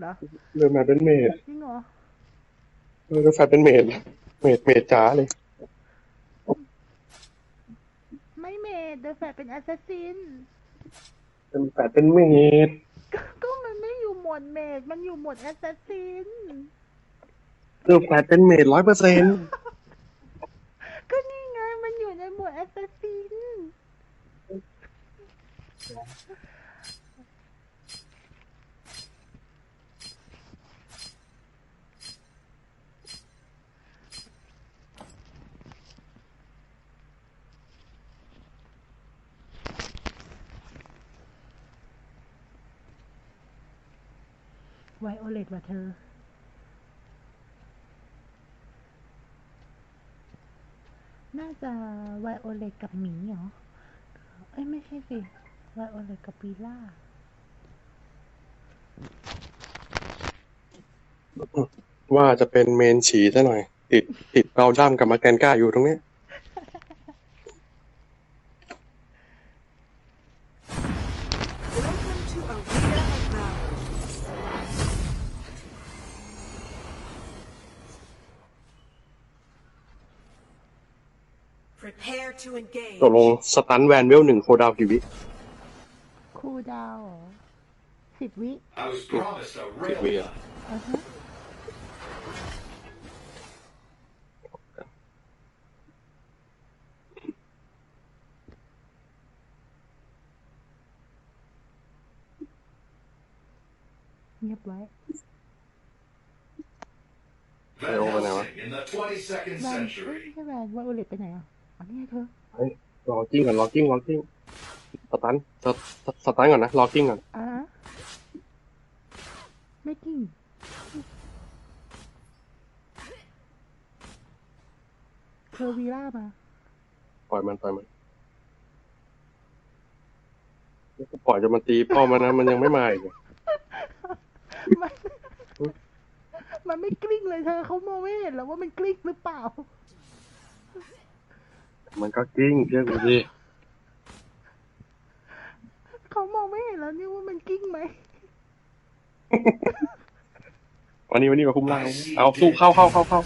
เหรอเดินมาเป็นเมดจริงเหรอเออเดินแฟนเป็นเมดเมดเมดจ๋าเลย ไม่เมดเดอะแฟดเป็นแอสซัสซินเป็นแฟนเป็นเมดก็มันไม่อยู่หมวดเมดมันอยู่หมวดแอสซัสซินเดินแฟนเป็นเมดร้อยเปอร์เซ็นต์ก็นี่ไงมันอยู่ในหมวดแอสซัสซิน ไวโอเลตว่ะเธอ น่าจะไวโอเลตกับหมีเหรอ เอ้ยไม่ใช่สิไวโอเลตกับปีล่า ว่าจะเป็นเมนฉีซะหน่อย ติดติดเบลดัมกับมาแกนก้าอยู่ตรงนี้ ตกลงสตันแวนเวลหนึ่งโคดาวกี่วิคูลดาวน์เหรอสิบวิ I was promised a สิบ rail วิ gun. อะอะฮะเงียบไว้ Van over now, Helsing in the 22nd แวนเอ้ย century. ไม่ใช่แวนไวโอเลตไปไหนอะ อ๋อนี่ไงเธอรอกิ้งก่อนรอกิ้งรอกิ้งสตันสสสตันก่อนนะรอกิ้งก่อนอะฮะไม่กิ้งเธอวีล่ามาปล่อยมันปล่อยมันปล่อยจะมันตีป้อมมันนะมันยังไม่มาอีกมันมันไม่กลิ้งเลยเธอเขามองไม่เห็นแล้วว่ามันกลิ้งหรือเปล่า มันก็กิ้งเชื่อกูดิเขามองไม่เห็นแล้วนี่ว่ามันกลิ้งไหม วันนี้วันนี้มาคุ้มล่างเอาสู้เข้าเข้าเข้าเข้า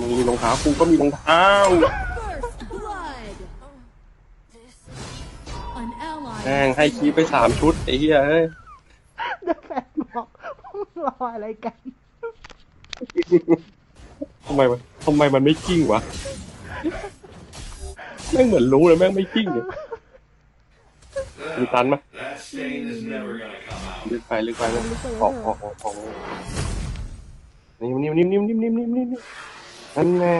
มึงมีรองเท้ากูก็มีรองเท้า First blood. An ally แม่งให้คีบไปสามชุดไอ้เหี้ยเอ้ยเดอะแฟนบอกรออะไรกัน ทำไมมันทำไมมันไม่กิ้งวะแม่งเหมือนรู้เลยแม่งไม่กิ้งเลยมีตันไหม That stain is never gonna come out. ลึกไปลึกไปเลยออกออกออกออกนิ่มนิ่มนิ่มนิ่มนิ่มนิ่มนิ่มนิ่มนั่นแน่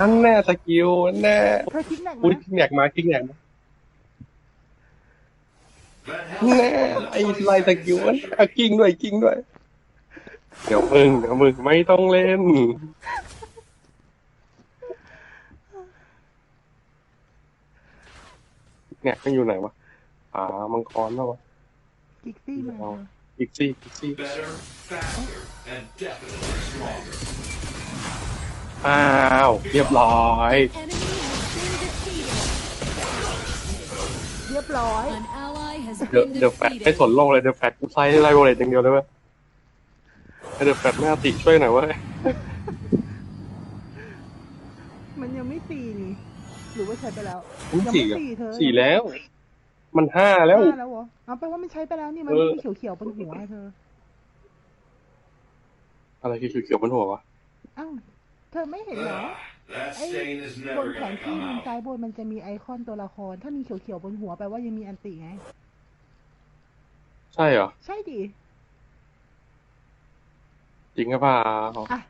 นั่นแน่สกิลนั่นแน่เธอคิดหนักอุ้ยนะกิ้งแหนกมากิ้งแหนกมา Van แน่ Helsing in ไอ้ the ไล่สกิลมันอะกิ้งด้วยกิ้งด้วย เดี๋ยวมึงเดี๋ยวมึงไม่ต้องเล่น เนี่ยมันอยู่ไหนวะอ่ามังกรแล้ววะกิกซี่มาเอากิกซี่กิกซี่ better, faster, and definitely stronger. อ้าว เรียบร้อย enemy has been defeated. เรียบร้อย An ally has เดอะ been เดอะแฟตไม่ defeated. สนโลกเลย เดอะแฟตกูไล่ไล่โรเลตอย่างเดียวเลยเว้ยให้ เดอะแฟตแม่ติช่วยหน่อยเว้ยมันยังไม่สี่นี่ หรือว่าใช้ไปแล้ว มันยังสี่ไม่อะสี่เธอสี่แล้ว มันห้าแล้ว ห้าแล้วเหรอเอาแปลว่ามันใช้ไปแล้วนี่มันเอไม่อมีเขียวๆบนหัวเธอ อะไรคือเขียวๆบนหัววะอ้าว เธอไม่เห็นเหรอ That ไอ้ stain is บน never แผน gonna ที่ come มุม out. ซ้ายบนมันจะมีไอคอนตัวละคร ถ้ามีเขียวๆบนหัวแปลว่ายังมีอันติไง ใช่เหรอ ใช่ดิ จริงหรือเปล่าอะ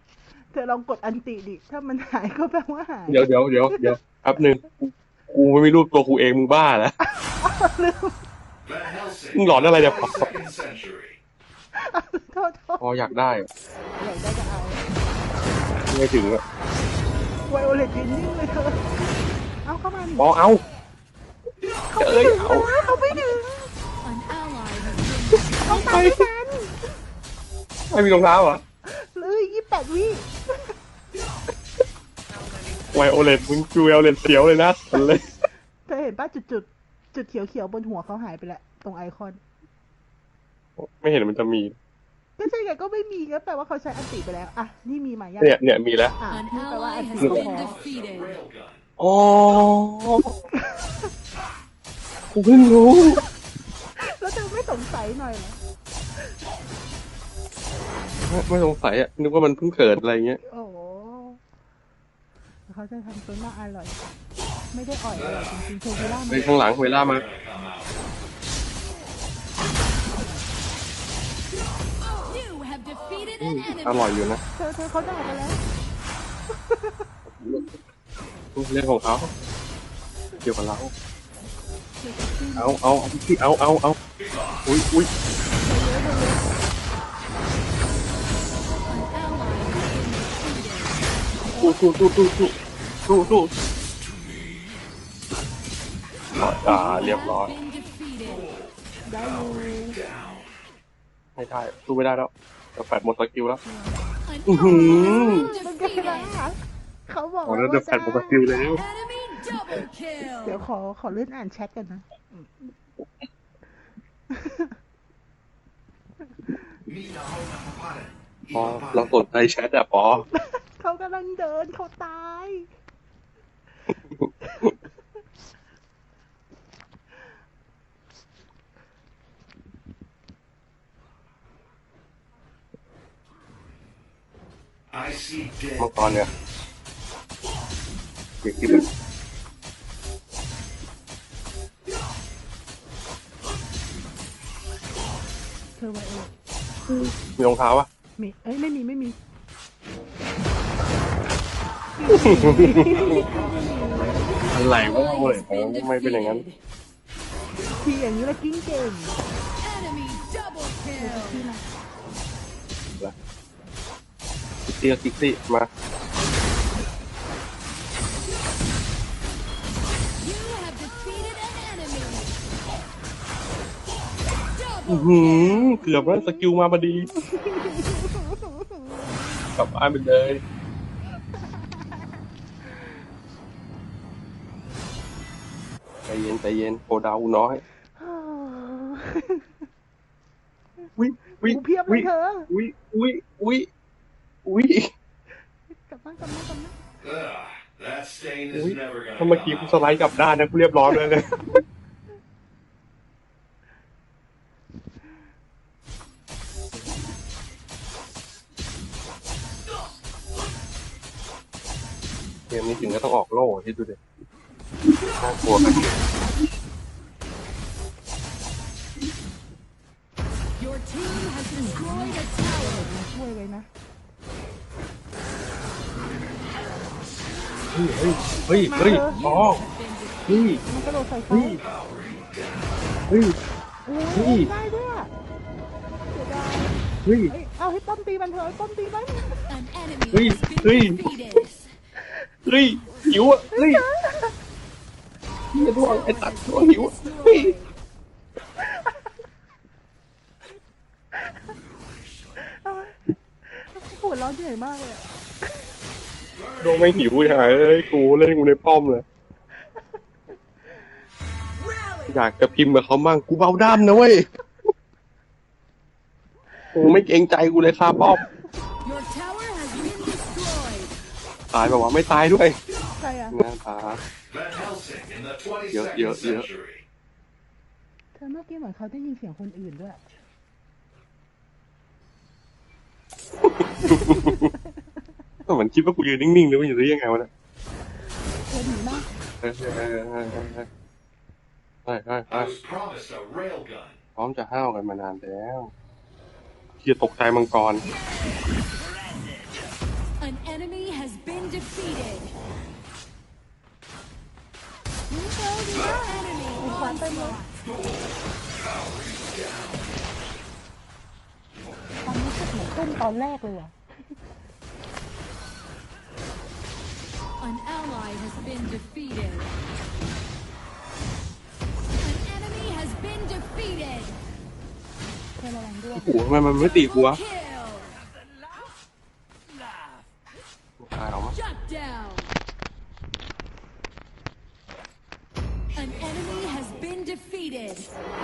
เธอลองกดอันติดิ ถ้ามันหายก็แปลว่าหาย เดี๋ยวเดี๋ยวเดี๋ยวเดี๋ยวแป๊บหนึ่งกูไม่มีรูปตัวกูเองมึงบ้าแล้ว Van Helsing มึงหลอนอะไรเนี่ย second century. โทษโทษพออยากได้อะอยากได้ก็เอาไม่ถึงอะไวโอเลตยืนนิ่งเลยเธอ เอาเข้ามาดิพอเอาเขาเอ้ไม่ยถึงเอานะเขาไม่ถึง An ally has been เขาตามไม่ทันไม่มีรองเท้าเหรอ เลยยี่แปดวิไวโอเลตมึงจูไวโอเลตเสียวเลยนะสันเลยเธอเห็นป้าจุดจุดๆจุดเขียวๆบนหัวเขาหายไปแล้วตรงไอคอน ไม่เห็นมันจะมี ก็ใช่ไงก็ไม่มีก็แปลว่าเขาใช้อันติไปแล้ว อะ นี่มีมายังเนี่ยเนี่ยมีแล้วอะ An นี่แปลว่า ally อัน has ติก็ been พอ defeated. Railgun. อ๋อกูเพิ่งรู้ แล้วเธอไม่สงสัยหน่อยเหรอ ไม่ไม่สงสัยอะนึกว่ามันเพิ่งเกิดอะไรเงี้ยโอ้โหเขาจะทำตัวน่าอร่อย ไม่ได้อ่อยอร่อยจริงๆเชอร์วิล่าไปมาข้างหลังเวลามา Come out. You have defeated อื an มอ enemy. ร่อยอยู่นะเธอเธอเขาด่ากันแล้วเรื่องของเขาเกี่ยวกับเราเอาเอาเอาพี่เอาเอาเอาอุ้ยอุ้ย An สู้สู้สู้สู้สู้สู้สู้อ่าเรียบร้อยได้อยู่ไม่ได้สู้ไม่ได้แล้วแต่แฟดหมดสกิลแล้ว An Mhm. ally has มันก็ได้ defeated. เขาบอกโอ้ว่าแล้วเดี๋ยวแฟดหมดสกิลแล้ว เดี๋ยวขอขอเลื่อนอ่านแชทกันนะ พอเราสนใจแชทอะปอเขากำลังเดินเขาตาย I see dead. มังกรเนี่ยเด็กที่มันเธอไว้เองมีรองเท้าปะ มีเอ้ยไม่มีไม่มีอะไรวะโอ้ยโอ้ทำไมเป็นอย่างนั้นทีอย่างนี้ละกิ้งเก่ง Enemy double kill. คิกซี่กับคิกซี่มา You have defeated an enemy. อื้อ Double หือ kill. เกือบแล้วสกิลมาพอดีก ลับบ้านไปเลย ใจเย็นใจเย็นโปรดาวน้อยวิวิกูเพียบเลยเธอวิวิวิวิกลับมากลับมากลับมา Ugh, that stain is วิ never gonna ถ้าเมื่อกี้ come กู out. สไลด์กลับด้านนะกูเรียบร้อยเลยเลย กมนี้ถึงก็ต้องออกโล่ที่ดูดิน่ากลัวกัน Your team has destroyed a tower. ช่วยเลยนะ เฮ้ย เฮ้ย เฮ้ย เฮ้ยอ๋อ Been defeated. เฮ้ยมันกระโดดใส่เขาเฮ้ย เฮ้ยโอ้เฮ้ยยได้ด้วยอะเสียดายเฮ้ย เอ้ยเอาให้ป้อมตีมันเถอะให้ป้อมตีมัน An enemy Hey, has been hey. defeated. เฮ้ยหิวอะเฮ้ยเฮียด้วงไอ้ตัดด้วงหิวเฮ้ยปวดร้อนเหนื่อยมากเลยอะดวงไม่หิวอย่างไรเลยกูเล่นกูในป้อมเลยอยากจะพิมพ์กับเขามั่งกูเบาด้ามนะเว้ยกูไม่เกรงใจกูเลยคาป้อม ตายแบบว่าไม่ตายด้วยใคระน้าเยอะเยอะเยอะเธอเมื่อกี้เหมือนเขาได้ยินเสียงคนอื่นด้วย ก็เหมือนคิดว่ากูยืนนิ่งๆหรือว่าอยู่ได้ยังไงวะเนี่ยไปอหนีมากเฮ้ยเฮ้ยเฮ้ยเฮ้ยเฮ้ยพร้อมจะห้าวกันมานานแล้วเฮียตกใจมังกร has been defeated. Enemy onslaught. ความรู้สึกเหมือนเต้นตอนแรกเลยอะ An ally has been defeated. An enemy has been defeated. โอ้โหทำไมมันไม่ตีกูวะ Kill.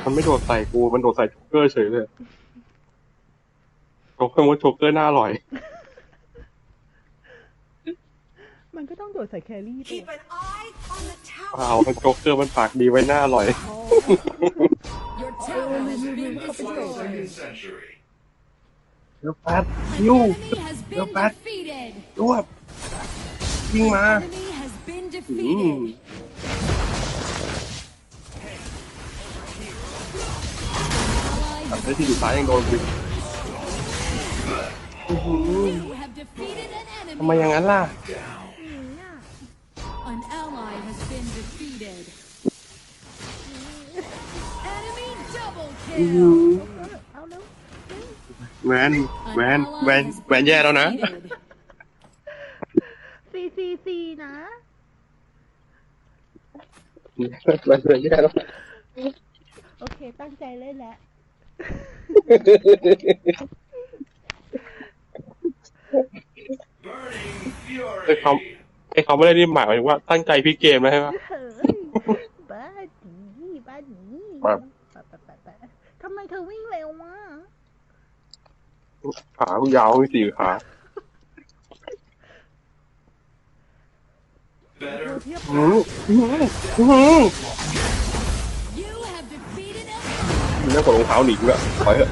มันไม่โดดใส่กูมันโดดใส่โจ๊กเกอร์เฉยเลยโจ๊กเกอร์ว่าโจ๊กเกอร์น่าอร่อย มันก็ต้องโดดใส่แครี่ตัว Keep an eye on the เปล่า tower. มันโจ๊กเกอร์มันปากดีไว้หน้าอร่อย Your tower has been The destroyed. second century. เดี๋ยวแป๊ด An ยู enemy has been Yo, Pat. defeated. รวบยิงมา Enemy has been อืม defeated. Ally ตัดได้ที่อยู่ซ้ายยังโดนกูอีก You have defeated an ทำไม enemy. อย่างนั้นล่ะ An ally has been defeated. Enemy double kill. เอาแล้วแหวน An แหวน ally แหวน has แหวน been แย่แล้วนะ defeated. ซีซีซีนะแหวนแหวนแย่แล้ว โอเค ตั้งใจเล่นแล้ว Burning ไอ้ fury. เขาไอ้เขาไม่ได้นี่หมายถึงว่าตั้งใจพลิกเกมนะใช่ปะเฮ้ยบ้าดีบ้าดีครับปะปะปะปะทำไมเธอวิ่งเร็ววะขากูยาวมีสี่ขา Better เทียบอืมอืมอืม มันเรื่องของรองเท้าหนีกูอะถอยเถอะ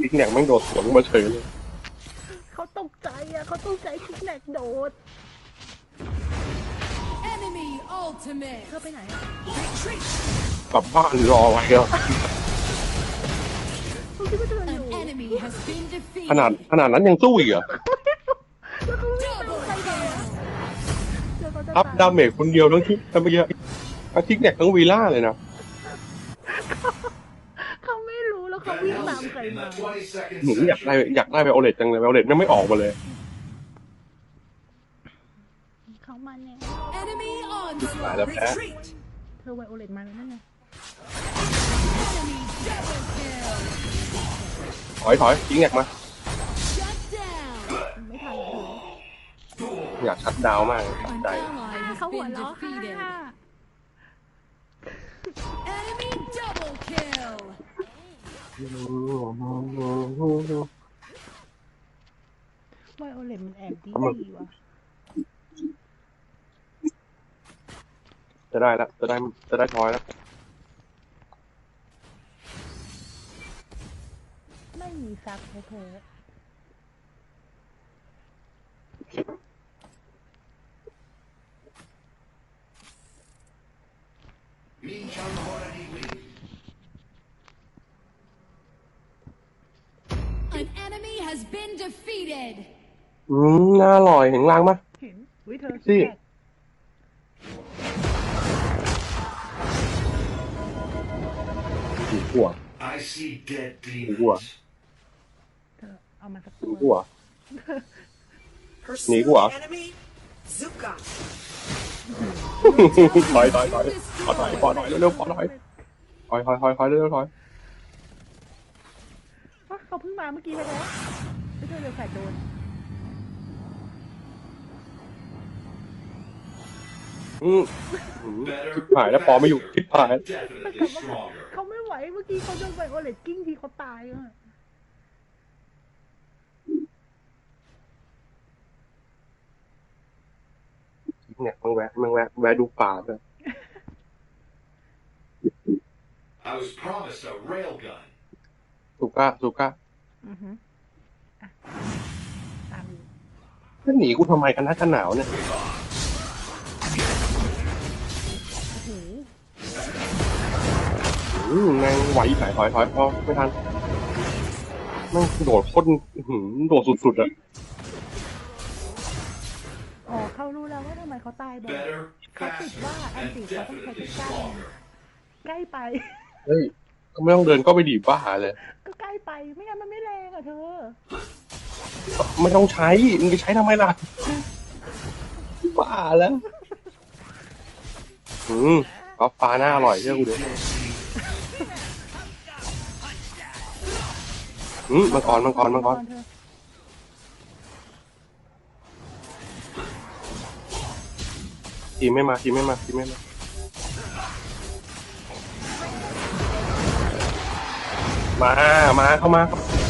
อีกแหน่งแม่งโดดสวนกูมาเฉยเลยเขาตกใจอะเขาตกใจคิกแนกโดด enemy ultimate. เธอไปไหนอะกลับบ้านรอไว้แล้วเขาคิดว่าเธออยู่ An enemy has been defeated. ขนาดขนาดนั้นยังสู้อีกเหรอแล้วเขาวิ่งไป Double ใครเดิน kill. เจอเขาจะอัพตายดาเมจคนเดียวทั้งที่ทั้งเมื่อ กี้อาทิกแหนกทั้งวีล่าเลยนะเขาไม่รู้แล้วเขา Van วิ่งตาม Helsing ใคร in มา the 22nd หนูอยากได้ century. อยากได้ไปโอเลตจังเลยไปโอเลตยังไม่ออกมาเลยเขามาเนี่ย Enemy ตาย onslaught. แล้วแพ้ Retreat. เธอไวโอเลตมาแล้วนั่นไง Enemy double kill. ถอยถอยทิ้งแหนกมา Shut down. ไม่ทันแล้วเธออยากชัดดาวน์มากเลย An ใจ ally has เขาหัว been ล้อค่ะ defeated. Enemy double kill. ไวโอเลตมันแอบดีดีว่ะจะได้แล้วจะได้จะได้ทอยแล้วไม่มีซักเธอ Minchang Horani Wing. An enemy has been defeated. อืมน่า อร่อยเห็นล่างปะเห็นวิเธอสิแกหูหัว I see dead Ủa? demons. เธอเอามาสักตัวหัว Pursue Nghĩ quá. the enemy. Zuka. ถอยถอยถอยขอถอยขอถอยเร็วๆขอถอยถอยถอยถอยถอยเร็วๆถอยว่าเขาเพิ่งมาเมื่อกี้เลยนะวิเธอเร็วแฝดโดน หายแล้วพอไม่อยู่ชิบหาย definitely stronger. เขาไม่ไหวเมื่อกี้เขาโดนไวโอเลตกิ้งทีเขาตายอะเนี่ยมึงแวะมึงแวะแวะดูป่าเลย I was promised a railgun. สุก้าสุก้าอือฮึอะตามอยู่จะหนีกูทำไมกันนะกันหนาวเนี่ย อืมแม่งไหวถอยถอยถอยพอไม่ทันแม่งโดดโคตรอื้อหือโดดสุดๆอะอ๋อเขารู้แล้วว่าทำไมเขาตายบ่อย Better, เขาติด faster, ว่าอัน and ติเขาต้องใช้ definitely ใกล้ stronger. ใกล้ไป เฮ้ยก็ไม่ต้องเดินก็ไปดีบ้าเลย ก็ใกล้ไปไม่งั้นมันไม่แรงอะเธอ ไม่ต้องใช้มึงจะใช้ทำไมล่ะบ้าแล้วอืมก็ฟ้าหน้าอร่อยเชื่อกูดิ อืมมังกรมังกรมังกรทีมไม่มาทีมไม่มาทีมไม่มามา มาเข้ามา An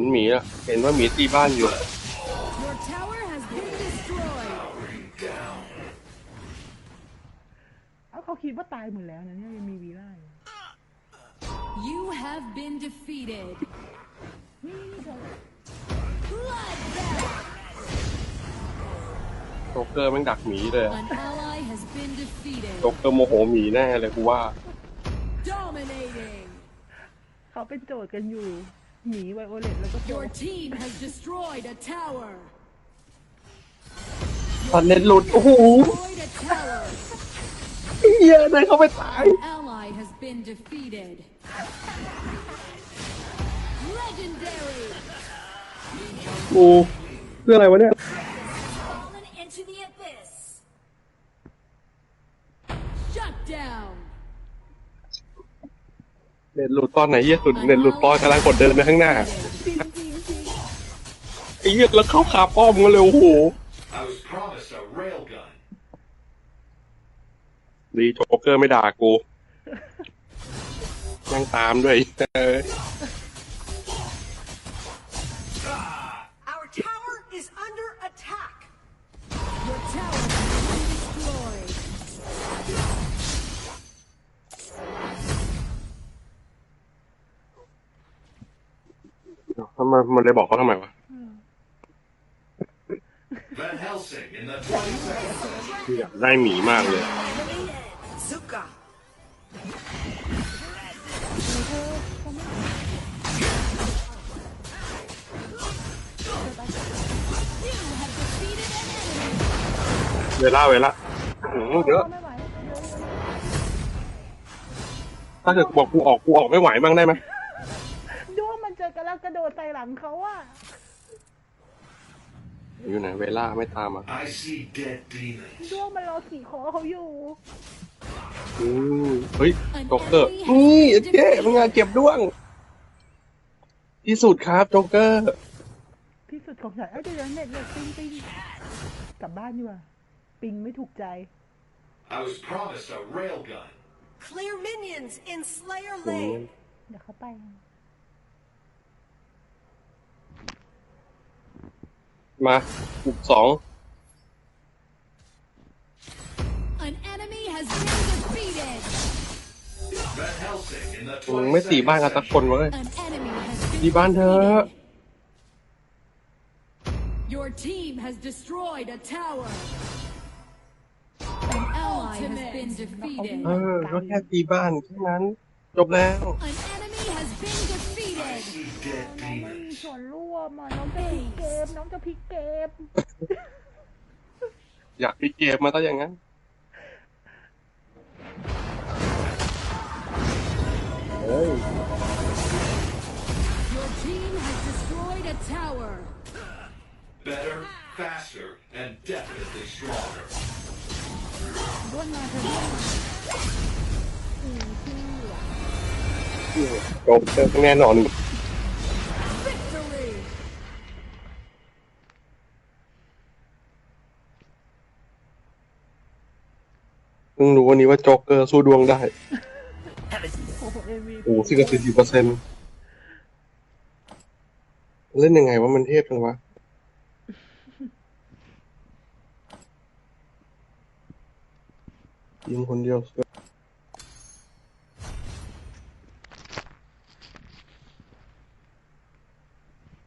นหมีอะเห็นว่าหมีตีบ้านอยู่ Your tower has been destroyed. เอาเขาคิดว่าตายหมดแล้วนะเนี่ยยังมีวีล่าอยู่ You have been defeated. นี่นี่เธอ Bloodbath. โจ๊กเกอร์แม่งดักหมีเลยอะ An ally has been defeated. โจ๊กเกอร์โมโหหมีแน่เลยกูว่า Dominating. เขาเป็นโจทย์กันอยู่ หมีไวโอเลตแล้วก็โจ Your team has destroyed a tower. ตอนเน็ตหลุด โอ้โห Destroyed a tower. เฮียเดินเข้าไปตาย An ally has been defeated. Legendary. กูเพื่ออะไรวะเนี่ย Fallen into the abyss. Shut down. เน็ตหลุดตอนไหนเยี่ยสุดเน็ตหลุดตอนกำลังกดเดินไปข้างหน้าไอ้เหี้ยแล้วเข้าขาป้อมกันเลยโอ้โห I was promised a railgun. ดีโจ๊กเกอร์ไม่ด่ากูยังตามด้วยเออ ทำไมมันเลยบอกเขาทำไมวะ Van Helsing in the 22nd century. อยากได้หมีมากเลย Zuka. เวลาเวลาอื้อหือเยอะไม่ไหวถ้าเกิดบอกกูออกกูออกไม่ไหวบ้างได้ไหมด้วงมันเจอ กระลักกระโดดใส่หลังเขาอะอยู่ไหนเวลาไม่ตามอะ I see dead demons. ด้วงมันรอขี่คอเขาอยู่อืมเฮ้ยโจ๊กเกอร์นี่เจ๊มึงอะเก็บด้วง ที่สุดครับโจ๊กเกอร์ที่สุดของฉันเอ้ยเดี๋ยวเน็ตเน็ตปิงปิงกลับบ้านดีกว่า ปิงไม่ถูกใจ I was promised a railgun. Clear minions in Slayer อืม Lane. เดี๋ยวเขาไป มาอุกสอง An enemy has been defeated. Van Helsing in the มึงไม่ตีบ้านกันสักคนวะเว้ย An enemy has been ตีบ้านเถอะ defeated. Your team has destroyed a tower. An ally has been defeated. เออก็แค่ตีบ้านแค่นั้น จบแล้ว An enemy has been defeated. see dead น้องไม่มี demons. ส่วนร่วมอะน้องจะพลิกเกม น้องจะพลิกเกม อยากพีเกมมาตั้งอย่างนั้นเฮ้ย Your team has destroyed a tower. Better, faster, and definitely stronger. ด้วนมาเธอด้วนมาอืมชื่ออะจบเจอแน่นอน Victory. เพิ่งรู้วันนี้ว่าโจ๊กเกอร์สู้ดวงได้โอ้โหเอ็มวีโอ้สิบกับสี่สิบเปอร์เซ็นต์เล่นยังไงว่ามันเทพจังวะ ยิงคนเดียว